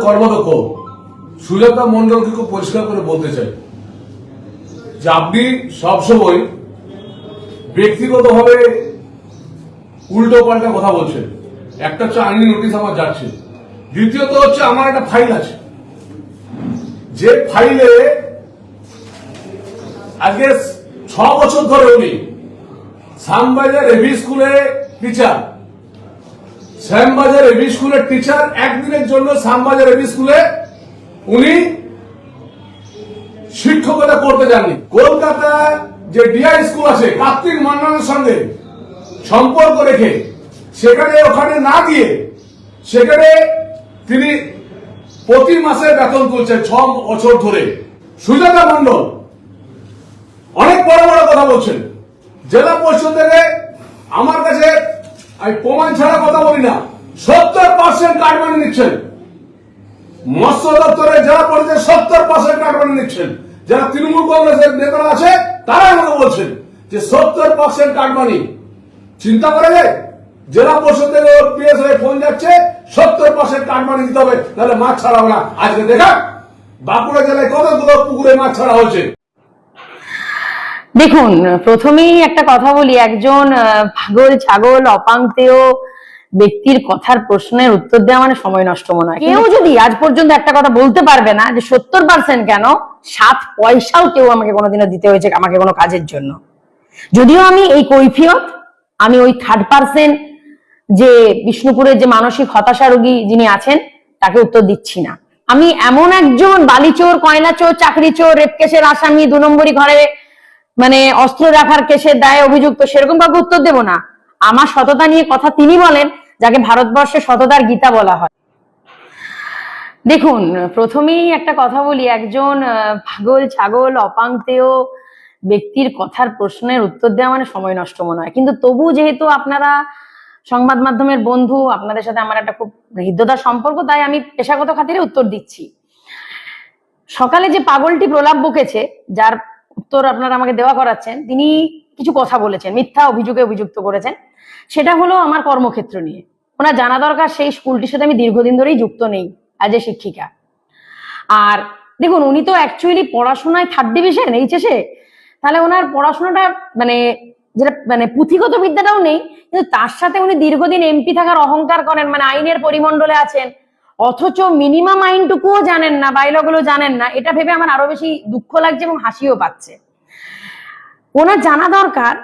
কর্মদক্ষ সুজাতা মন্ডলকে খুব পরিষ্কার করে বলতে চাই যে আপনি সবসময় ব্যক্তিগতভাবে উল্টো পাল্টা কথা বলছেন। একটা হচ্ছে আইনি নোটিশ আমার যাচ্ছে। দ্বিতীয়ত হচ্ছে আমার একটা ফাইল আছে। যে ফাইলে আজকে ছ বছর ধরে উনি শ্যামবাজার এভি স্কুলে টিচার। শ্যামবাজার এভি স্কুলের টিচার একদিনের জন্য শ্যামবাজার এভি স্কুলে উনি শিক্ষকতা করতে যাননি। কলকাতা যে ডিআই স্কুল আছে, কার্তিক মন্ডলের সঙ্গে সম্পর্ক রেখে, সেখানে ওখানে না গিয়ে, সেখানে তিনি প্রতি মাসে বেতন তুলছেন ছ বছর ধরে। সুজাতা মন্ডল অনেক বড় বড় কথা বলছেন। জেলা পরিষদ থেকে আমার কাছে আমি প্রমাণ ছাড়া কথা বলি না। সত্তর পার্সেন্ট কাটমানি নিচ্ছেন। মৎস্য দপ্তরে যারা পরিষদের সত্তর পার্সেন্ট কাটমানি নিচ্ছেন। যারা তৃণমূল কংগ্রেসের নেতারা আছে তারা আমাকে বলছেন যে সত্তর পার্সেন্ট কাটমানি চিন্তা করা যায় জেলা পরিষদ থেকে ফোন যাচ্ছে, সত্তর পার্সেন্ট কাটমানি দিতে হবে, তাহলে মাছ ছাড়া হবে না। আজকে দেখা, বাঁকুড়া জেলায় কতগুলো পুকুরে মাছ ছাড়া হয়েছে? দেখুন প্রথমেই একটা কথা বলি একজন পাগল ছাগল অপাঙ্ক্তেয় ব্যক্তির কথার প্রশ্নের উত্তর দেওয়া মানে সময় নষ্ট মনে হয়। কেউ যদি আজ পর্যন্ত একটা কথা বলতে পারবে না যে সত্তর পার্সেন্ট কেন সাত পয়সাও কেউ আমাকে কোনোদিনও দিতে হয়েছে আমাকে কোনো কাজের জন্য। যদিও আমি এই কৈফিয়ত আমি ওই থার্ড পার্সেন্ট যে বিষ্ণুপুরের যে মানসিক হতাশা রোগী যিনি আছেন তাকে উত্তর দিচ্ছি না। আমি এমন একজন বালিচোর কয়লা চোর চাকরি চোর রেপ কেসের আসামি দু নম্বরই ঘরে মানে অস্ত্র রাখার কেসের দায়ে অভিযুক্ত সেরকম ভাবে উত্তর দেব না। আমার সততা নিয়ে কথা তিনি বলেন, যাকে ভারতবর্ষে সততার গীতা বলা হয়। দেখুন, প্রথমেই একটা কথা বলি, একজন পাগল, ছাগল অপাঙ্ক্তেয় ব্যক্তির কথার প্রশ্নের উত্তর দেওয়া মানে সময় নষ্ট মনে হয়। কিন্তু তবু যেহেতু আপনারা সংবাদ মাধ্যমের বন্ধু, আপনাদের সাথে আমার একটা খুব হৃদ্যতার সম্পর্ক, তাই আমি পেশাগত খাতিরে উত্তর দিচ্ছি। সকালে যে পাগলটি প্রলাপ বকেছে, যার উত্তর আপনারা আমাকে দেওয়া করাচ্ছেন, তিনি কিছু কথা বলেছেন, মিথ্যা অভিযোগে অভিযুক্ত করেছেন। সেটা হলো আমার কর্মক্ষেত্র নিয়ে। ওনার জানা দরকার সেই স্কুলটির সাথে আমি দীর্ঘদিন ধরেই যুক্ত নেই অ্যাজ এ শিক্ষিকা। আর দেখুন, উনি তো অ্যাকচুয়ালি পড়াশোনায় থার্ড ডিভিশন এইচএসে তাহলে ওনার পড়াশোনাটা মানে যেটা মানে পুঁথিগত বিদ্যাটাও নেই, কিন্তু তার সাথে উনি দীর্ঘদিন এমপি থাকার অহংকার করেন মানে আইনের পরিমণ্ডলে আছেন। অথচ মিনিমাম আইনটুকুও জানেন না বাইলগুলো জানেন না। এটা ভেবে আমার আরও বেশি দুঃখ লাগছে এবং হাসিও পাচ্ছে। ওনার জানা দরকার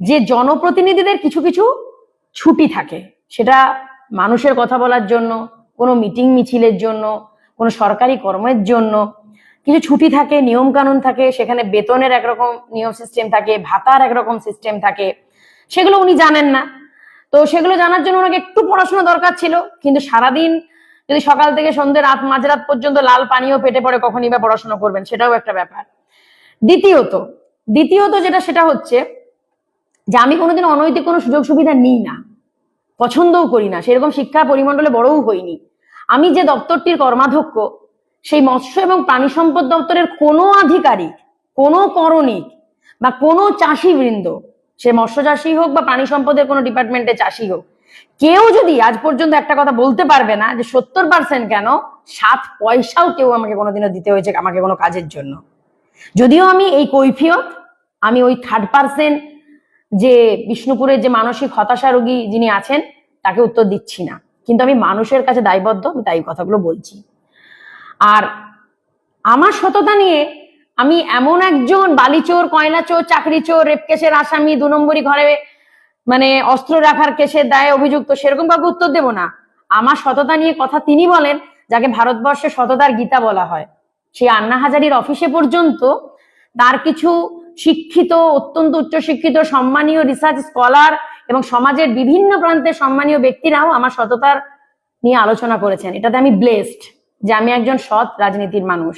যে জনপ্রতিনিধিদের কিছু কিছু ছুটি থাকে। সেটা মানুষের কথা বলার জন্য, কোনো মিটিং মিছিলের জন্য, কোনো সরকারি কর্মের জন্য। কিছু ছুটি থাকে নিয়ম কানুন থাকে, সেখানে বেতনের একরকম নিয়ম সিস্টেম থাকে, ভাতার একরকম সিস্টেম থাকে। সেগুলো উনি জানেন না। তো সেগুলো জানার জন্য ওনাকে একটু পড়াশোনা দরকার ছিল, কিন্তু সারাদিন যদি সকাল থেকে সন্ধ্যে রাত মাঝরাত পর্যন্ত লাল পানীয় পেটে পড়ে কখনই বা পড়াশোনা করবেন, সেটাও একটা ব্যাপার। দ্বিতীয়ত দ্বিতীয়ত যেটা, সেটা হচ্ছে যে আমি কোনোদিন অনৈতিক কোনো সুযোগ সুবিধা নিই না, পছন্দও করি না, সেরকম শিক্ষা পরিমণ্ডলে বড়ও হইনি। আমি যে দপ্তরটির কর্মাধ্যক্ষ, সেই মৎস্য এবং প্রাণী সম্পদ দপ্তরের কোনো আধিকারিক, কোনো করণিক বা কোনো চাষি বৃন্দ সে মৎস্য চাষি হোক বা প্রাণী সম্পদের কোনো ডিপার্টমেন্টে চাষি হোক কেউ যদি আজ পর্যন্ত একটা কথা বলতে পারবে না যে সত্তর পার্সেন্ট কেন, সাত পয়সাও কেউ আমাকে কোনোদিনও দিতে হয়েছে আমাকে কোনো কাজের জন্য। যদিও আমি এই কৈফিয়ত, আমি ওই থার্ড পার্সেন্ট যে বিষ্ণুপুরের যে মানসিক হতাশা রোগী যিনি আছেন, তাকে উত্তর দিচ্ছি না। কিন্তু আমি মানুষের কাছে দায়বদ্ধ, আমি তাই কথাগুলো বলছি। আর আমার সততা নিয়ে আমি এমন একজন বালিচোর চাকরি চোর রেপ কেসের আসামি, দু নম্বরই ঘরে মানে অস্ত্র রাখার কেসের দায়ে অভিযুক্ত সেরকম কাউকে উত্তর দেব না। আমার সততা নিয়ে কথা তিনি বলেন, যাকে ভারতবর্ষে সততার গীতা বলা হয়। সেই আন্না হাজারির অফিসে পর্যন্ত তার কিছু শিক্ষিত, অত্যন্ত উচ্চশিক্ষিত, সম্মানীয় রিসার্চ স্কলার এবং সমাজের বিভিন্ন প্রান্তের সম্মানীয় ব্যক্তিরাও আমার সততার নিয়ে আলোচনা করেছেন। এটাতে আমি ব্লেসড যে আমি একজন সৎ রাজনীতির মানুষ।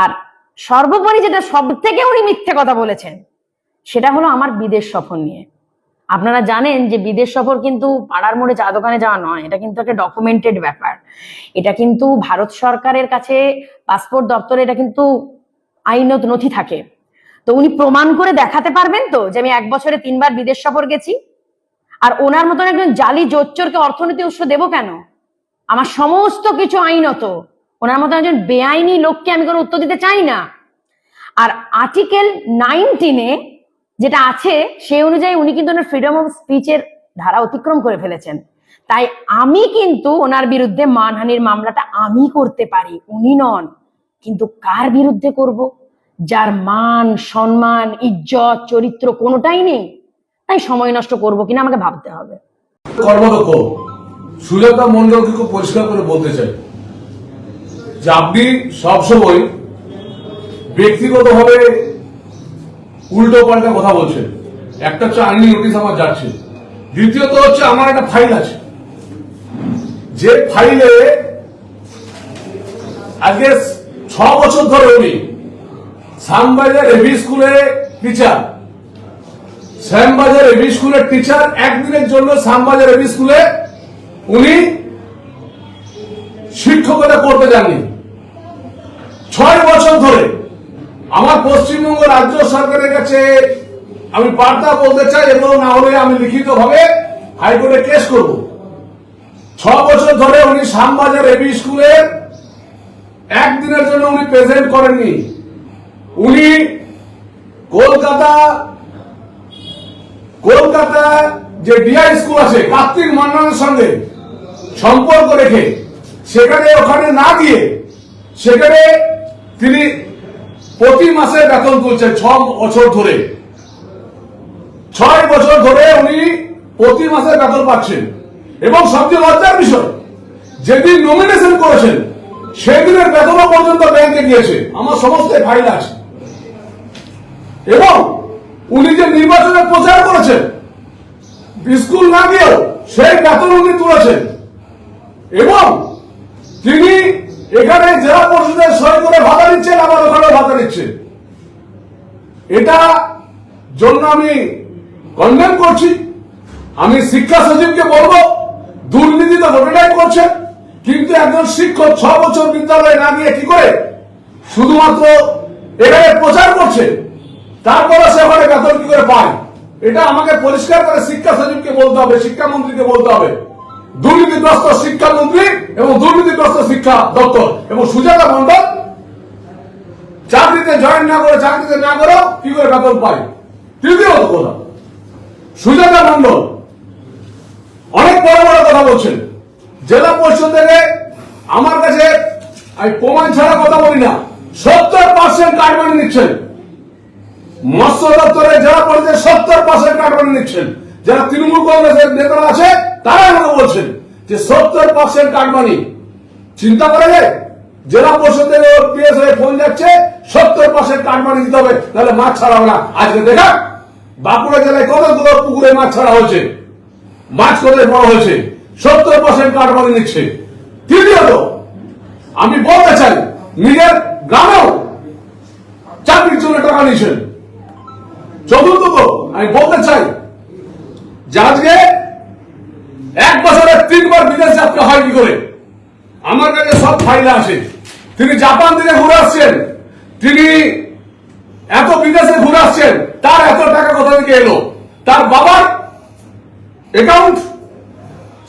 আর সর্বোপরি যেটা সব থেকে উনি মিথ্যে কথা বলেছেন, সেটা হলো আমার বিদেশ সফর নিয়ে। আপনারা জানেন যে বিদেশ সফর কিন্তু পাড়ার মোড়ে চা দোকানে যাওয়া নয়, এটা কিন্তু একটা ডকুমেন্টেড ব্যাপার। এটা কিন্তু ভারত সরকারের কাছে পাসপোর্ট দপ্তরে এটা কিন্তু আইনত নথি থাকে। তো উনি প্রমাণ করে দেখাতে পারবেন তো যে আমি এক বছরে তিনবার বিদেশ সফর গেছি? আর ওনার মতন একজন জালি জোচ্চরকে অর্থনীতি উৎস দেবো কেন? আমার সমস্ত কিছু আইনত। ওনার মতন একজন বেআইনি লোককে আমি কোনো উত্তর দিতে চাই না। আর আর্টিকেল নাইনটিনে যেটা আছে, সেই অনুযায়ী উনি কিন্তু ওনার ফ্রিডম অফ স্পিচের ধারা অতিক্রম করে ফেলেছেন। তাই আমি কিন্তু ওনার বিরুদ্ধে মানহানির মামলাটা আমি করতে পারি, উনি নন। কিন্তু কার বিরুদ্ধে করব? যার মান, সম্মান, ইজ্জত, চরিত্র কোনোটাই নেই, তাই সময় নষ্ট করব কিনা আমাকে ভাবতে হবে। কর্মদক্ষ সুজাতা মন্ডলকে খুব পরিষ্কার করে বলতে চাই যে আপনি সবসময় ব্যক্তিগতভাবে উল্টো পাল্টা কথা বলছেন একটা হচ্ছে আইনি নোটিশ আমার যাচ্ছে। দ্বিতীয়ত হচ্ছে আমার একটা ফাইল আছে। যে ফাইলে আজকে ছ বছর ধরে উনি শ্যামবাজার এভি স্কুলে টিচার শ্যামবাজার এভি স্কুলের টিচার একদিনের জন্য শ্যামবাজার এভি স্কুলে উনি শিক্ষকতা করতে যাননি। ছয় বছর ধরে আমার পশ্চিমবঙ্গ রাজ্য সরকারের কাছে আমি বার্তা বলতে চাই এবং না হলে আমি লিখিত ভাবে হাইকোর্টে কেস করব। ছ বছর ধরে উনি শ্যামবাজার এবি স্কুলের একদিনের জন্য উনি প্রেজেন্ট করেননি। উনি কলকাতা কলকাতা যে ডিআই স্কুল আছে, কার্তিক মন্ডলের সঙ্গে সম্পর্ক রেখে, সেখানে ওখানে না গিয়ে, সেখানে তিনি প্রতি মাসে বেতন তুলছেন ছ বছর ধরে। ছয় বছর ধরে উনি প্রতি মাসে বেতন পাচ্ছেন। এবং সবচেয়ে লজ্জার বিষয়, যেদিন নমিনেশন করেছেন, সেদিনের বেতনও পর্যন্ত ব্যাংকে গিয়েছে। আমার সমস্ত ফাইল আছে। এবং উনি যে নির্বাচনে প্রচার করেছেন, স্কুল না গিয়েও সেই বেতন উনি তুলেছেন। এবং তিনি এখানে জেলা পরিষদের সই করে ভাতা নিচ্ছেন আবার ওখানে ভাতা নিচ্ছেন এটা জন্য আমি কন্ডেম করছি। আমি শিক্ষা সচিবকে বলব, দুর্নীতি তো গোটাটাই করছে, কিন্তু একজন শিক্ষক ছ বছর বিদ্যালয়ে না গিয়ে কি করে শুধুমাত্র এখানে প্রচার করছে, তারপরে সে ওখানে বেতন কি করে পায়? এটা আমাকে পরিষ্কার করে শিক্ষা সচিবকে বলতে হবে শিক্ষামন্ত্রীকে বলতে হবে। দুর্নীতিগ্রস্ত শিক্ষামন্ত্রী এবং দুর্নীতিগ্রস্ত শিক্ষা দপ্তর। এবং সুজাতা মন্ডল চাকরিতে জয়েন না করে চাকরিতে না করে কি করে বেতন পায়? তৃতীয়ত কথা, সুজাতা মন্ডল অনেক বড় বড় কথা বলছেন। জেলা পরিষদ থেকে আমার কাছে প্রমাণ ছাড়া কথা বলি না, সত্তর পার্সেন্ট কাটমানি নিচ্ছেন। মৎস্য দপ্তরে জেলা পরিষদের সত্তর পার্সেন্ট কাটমানি নিচ্ছেন। যারা তৃণমূল কংগ্রেসের নেতারা আছে তারা বলছেন যে সত্তর পার্সেন্ট কাটমানি চিন্তা করা যায় জেলা পরিষদ থেকে পিএস হয়ে ফোন যাচ্ছে, সত্তর পার্সেন্ট কাটমানি দিতে হবে তাহলে মাছ ছাড়া হবে না। আজকে দেখা, বাঁকুড়া জেলায় কতগুলো পুকুরে মাছ ছাড়া হয়েছে? মাছ কোথায় বড় হয়েছে? সত্তর পার্সেন্ট কাটমানি নিচ্ছে। তৃতীয়ত আমি বলতে চাই, নিজের গ্রামেও চাকরির জন্য টাকা নিয়েছেন। চতুর্থত আমি বলতে চাই যে আজকে এক বছরে তিনবার বিদেশ যাত্রা হয় কি করে আমার কাছে সব ফাইল আছে তিনি জাপান থেকে ঘুরে আসছেন। তিনি এত বিদেশে ঘুরে আসছেন। তার এত টাকা কোথা থেকে এলো? তার বাবার অ্যাকাউন্ট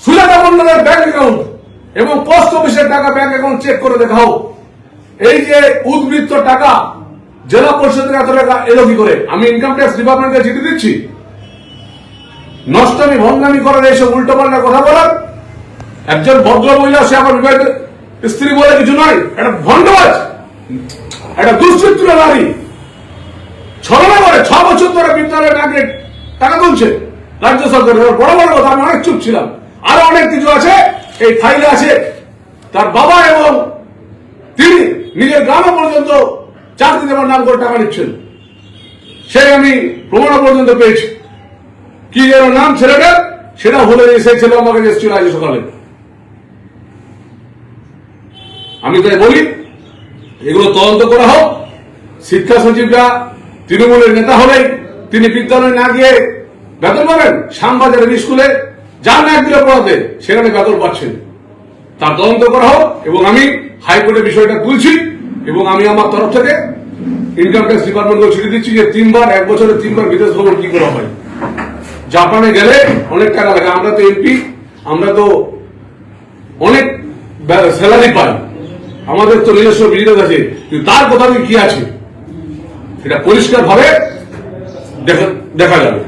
সুজাতা মন্ডলের ব্যাংক অ্যাকাউন্ট এবং পোস্ট অফিসের টাকা ব্যাংক অ্যাকাউন্ট চেক করে দেখাও। এই যে উদ্বৃত্ত টাকা, জেলা পরিষদের এত টাকা এলো কি করে? আমি ইনকাম ট্যাক্স ডিপার্টমেন্টকে চিঠি দিচ্ছি। নষ্টমী ভঙ্গামি করার এইসব উল্টো পাল্টা কথা বলার একজন ভদ্র মহিলা, সে আমার বিবাহিত স্ত্রী বলে কিছু নয় একটা ভণ্ডবাজ, একটা দুশ্চিত্র নারী, ছলনা করে, ছ বছর ধরে বিদ্যালয়ে নাকি টাকা তুলছে রাজ্য সরকারের। বড় বড় কথা, আমি অনেক চুপ ছিলাম। আরও অনেক কিছু আছে, এই ফাইলে আছে। তার বাবা এবং তিনি নিজের গ্রামে পর্যন্ত চাকরি দেওয়ার নাম করে টাকা নিচ্ছেন সেই আমি প্রমাণ পর্যন্ত পেয়েছি। কি যেন নাম ছেলেটার, সেটা হলে সেই ছেলে আমাকে এসেছিল আজ সকালে। আমি তাই বলি, এগুলো তদন্ত করা হোক। শিক্ষা সচিবরা তৃণমূলের নেতা হলেই তিনি বিদ্যালয়ে না গিয়ে বেতন পাবেন শ্যামবাজারের স্কুলে। যান একদিনে পড়াতে, সেখানে বেতন পাচ্ছেন। তার তদন্ত করা হোক এবং আমি হাইকোর্টে বিষয়টা তুলছি এবং আমি আমার তরফ থেকে ইনকাম ট্যাক্স ডিপার্টমেন্টকে ছেড়ে দিচ্ছি যে তিনবার, এক বছরে তিনবার বিদেশ ভ্রমণ কি করা হয়। জাপানে গেলে অনেক টাকা লাগে। আমরা তো এমপি আমরা তো অনেক স্যালারি পায় আমাদের তো নিজস্ব বিজনেস আছে কিন্তু তার কোথাও কি আছে? এটা পরিষ্কার ভাবে দেখা দেখা যাবে।